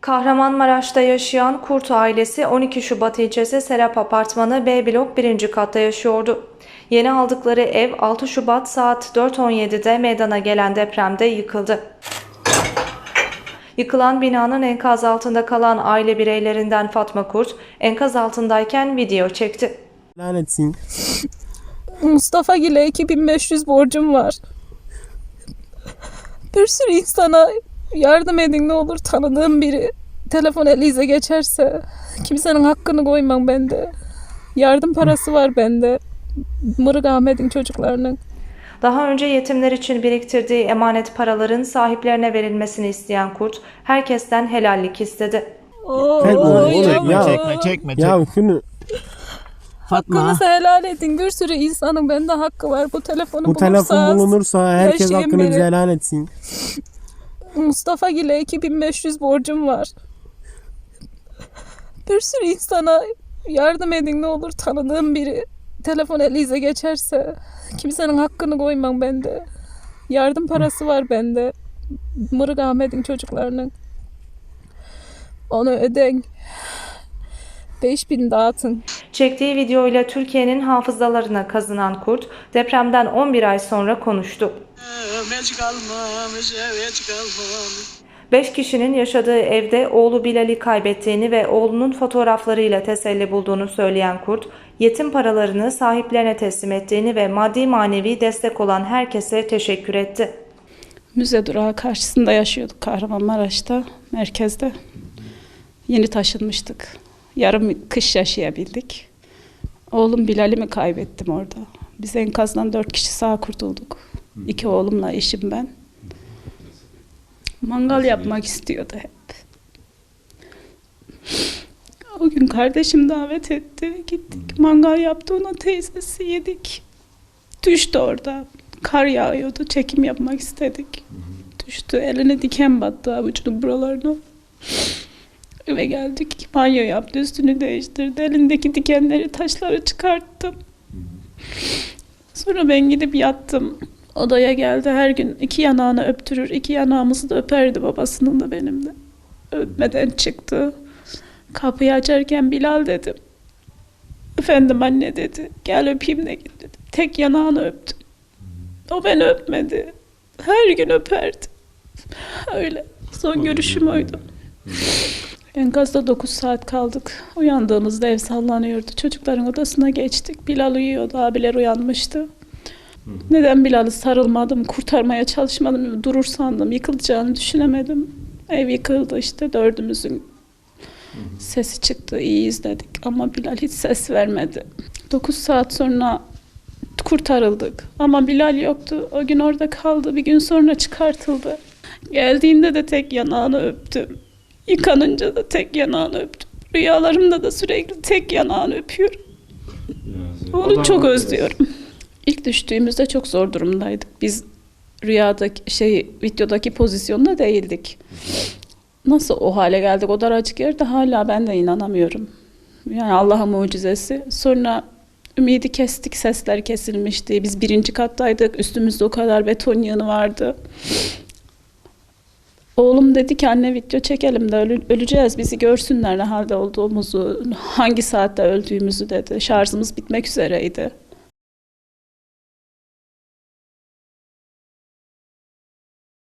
Kahramanmaraş'ta yaşayan Kurt ailesi 12 Şubat ilçesi Serap Apartmanı B blok 1. katta yaşıyordu. Yeni aldıkları ev 6 Şubat saat 4.17'de meydana gelen depremde yıkıldı. Yıkılan binanın enkaz altında kalan aile bireylerinden Fatma Kurt, enkaz altındayken video çekti. Lanetsin. Mustafa Gil'e 2500 borcum var. Bir sürü insana yardım edin ne olur tanıdığım biri telefon elize geçerse kimsenin hakkını koymam bende. Yardım parası var bende. Mırık Ahmet'in çocuklarının. Daha önce yetimler için biriktirdiği emanet paraların sahiplerine verilmesini isteyen Kurt, herkesten helallik istedi. Oo, oğlum, yavrum. ya. Çekme çekme çekme. Ya şunu Fatma. Hakkınızı helal edin. Bir sürü insanın bende hakkı var. Bu telefonu bu telefon bulursanız bulunursa herkes hakkını bize helal etsin. Mustafa Gil'e 2500 borcum var. Bir sürü insana yardım edin ne olur tanıdığım biri telefon elize geçerse kimsenin hakkını koymam bende. Yardım parası var bende. Mırık Ahmet'in çocuklarının. Onu öden. 5000 dağıtın. Çektiği videoyla Türkiye'nin hafızalarına kazınan Kurt, depremden 11 ay sonra konuştu. 5 kişinin yaşadığı evde oğlu Bilal'i kaybettiğini ve oğlunun fotoğraflarıyla teselli bulduğunu söyleyen Kurt, yetim paralarını sahiplerine teslim ettiğini ve maddi manevi destek olan herkese teşekkür etti. Müze durağı karşısında yaşıyorduk Kahramanmaraş'ta, merkezde. Yeni taşınmıştık. Yarım kış yaşayabildik. Oğlum Bilal'imi kaybettim orada. Biz enkazdan dört kişi sağ kurtulduk. İki oğlumla eşim ben. Mangal yapmak istiyordu hep. O gün kardeşim davet etti. Gittik mangal yaptı ona teyzesi yedik. Düştü orada. Kar yağıyordu. Çekim yapmak istedik. Düştü. Eline diken battı avucunun buralarına. Eve geldik. Banyo yaptı. Üstünü değiştirdi. Elindeki dikenleri, taşları çıkarttım. Sonra ben gidip yattım. Odaya geldi her gün iki yanağını öptürür. iki yanağımızı da öperdi babasının da benim de. Öpmeden çıktı. Kapıyı açarken Bilal dedim. Efendim anne dedi. Gel öpeyim de git dedi. Tek yanağını öptüm. O beni öpmedi. Her gün öperdi. Öyle. Son görüşüm oydu. Enkazda 9 saat kaldık. Uyandığımızda ev sallanıyordu. Çocukların odasına geçtik. Bilal uyuyordu. Abiler uyanmıştı. Neden Bilal'ı sarılmadım, kurtarmaya çalışmadım, durur sandım, yıkılacağını düşünemedim. Ev yıkıldı işte dördümüzün sesi çıktı, iyi izledik ama Bilal hiç ses vermedi. 9 saat sonra kurtarıldık ama Bilal yoktu. O gün orada kaldı, bir gün sonra çıkartıldı. Geldiğinde de tek yanağını öptüm. Yıkanınca da tek yanağını öptüm. Rüyalarımda da sürekli tek yanağını öpüyorum. Onu çok özlüyorum. İlk düştüğümüzde çok zor durumdaydık. Biz rüyadaki şey videodaki pozisyonda değildik. Nasıl o hale geldik o daracık yerde hala ben de inanamıyorum. Yani Allah'ın mucizesi. Sonra ümidi kestik, sesler kesilmişti. Biz birinci kattaydık, üstümüzde o kadar beton yığını vardı. Oğlum dedi ki anne video çekelim de öleceğiz. Bizi görsünler ne halde olduğumuzu, hangi saatte öldüğümüzü dedi. Şarjımız bitmek üzereydi.